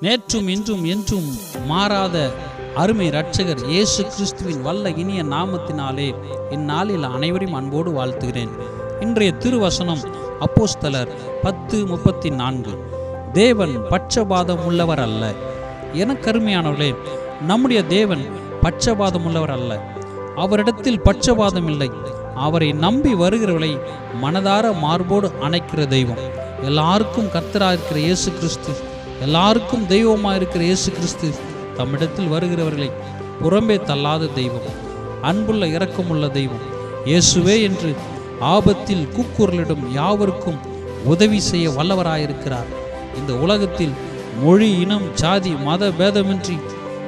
நேற்றும் இன்றும் என்றும் மாறாத அருமை இரட்சகர் இயேசு கிறிஸ்துவின் வல்ல இனிய நாமத்தினாலே இந்நாளில் அனைவரையும் அன்போடு வாழ்த்துகிறேன். இன்றைய திருவசனம் அப்போஸ்தலர் பத்து முப்பத்தி நான்கு தேவன் பட்சபாதம் உள்ளவர் அல்ல. எனக்கு அருமையானவர்களே நம்முடைய தேவன் பட்சபாதம் உள்ளவர் அல்ல. அவரிடத்தில் பட்சபாதம் இல்லை. அவரை நம்பி வருகிறவர்களை மனதார மார்போடு அணைக்கிற தெய்வம். எல்லாருக்கும் கத்தராக இருக்கிற இயேசு கிறிஸ்து. எல்லாருக்கும் தெய்வமாக இருக்கிற இயேசு கிறிஸ்து தம்மிடத்தில் வருகிறவர்களை புறம்பே தள்ளாத தெய்வம் அன்புள்ள இரக்கமுள்ள தெய்வம். இயேசுவே என்று ஆபத்தில் கூக்குரலிடும் யாவருக்கும் உதவி செய்ய வல்லவராயிருக்கிறார். இந்த உலகத்தில் மொழி இனம் சாதி மத பேதமின்றி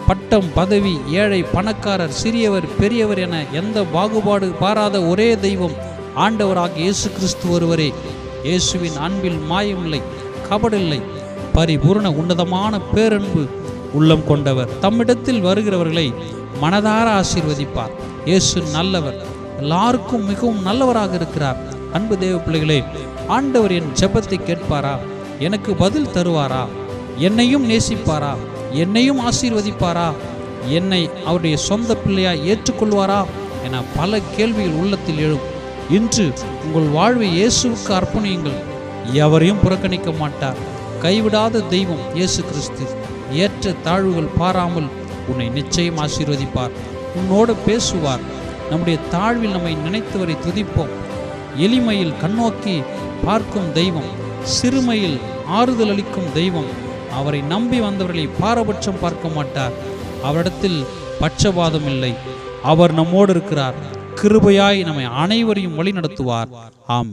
பட்டம் பதவி ஏழை பணக்காரர் சிறியவர் பெரியவர் என எந்த பாகுபாடு பாராத ஒரே தெய்வம் ஆண்டவராக இயேசு கிறிஸ்து ஒருவரே. இயேசுவின் அன்பில் மாயமில்லை கபடில்லை பரிபூர்ண உன்னதமான பேரன்பு உள்ளம் கொண்டவர். தம்மிடத்தில் வருகிறவர்களை மனதார ஆசீர்வதிப்பார். இயேசு நல்லவர். எல்லாருக்கும் மிகவும் நல்லவராக இருக்கிறார். அன்பு தேவ பிள்ளைகளே ஆண்டவர் என் ஜெபத்தை கேட்பாரா? எனக்கு பதில் தருவாரா? என்னையும் நேசிப்பாரா? என்னையும் ஆசீர்வதிப்பாரா? என்னை அவருடைய சொந்த பிள்ளையா ஏற்றுக்கொள்வாரா? என பல கேள்விகள் உள்ளத்தில் எழும். இன்று உங்கள் வாழ்வை இயேசுவுக்கு அர்ப்பணியுங்கள். எவரையும் புறக்கணிக்க மாட்டார். கைவிடாத தெய்வம் இயேசு கிறிஸ்து. ஏற்ற தாழ்வுகள் பாராமல் உன்னை நிச்சயம் ஆசீர்வதிப்பார். உன்னோடு பேசுவார். நம்முடைய தாழ்வில் நம்மை நினைத்தவரை துதிப்போம். எளிமையில் கண்ணோக்கி பார்க்கும் தெய்வம் சிறுமையில் ஆறுதல் அளிக்கும் தெய்வம். அவரை நம்பி வந்தவர்களை பாரபட்சம் பார்க்க மாட்டார். அவரிடத்தில் பட்சபாதம் இல்லை. அவர் நம்மோடு இருக்கிறார். கிருபையாய் நம்மை அனைவரையும் வழி நடத்துவார் ஆமென்.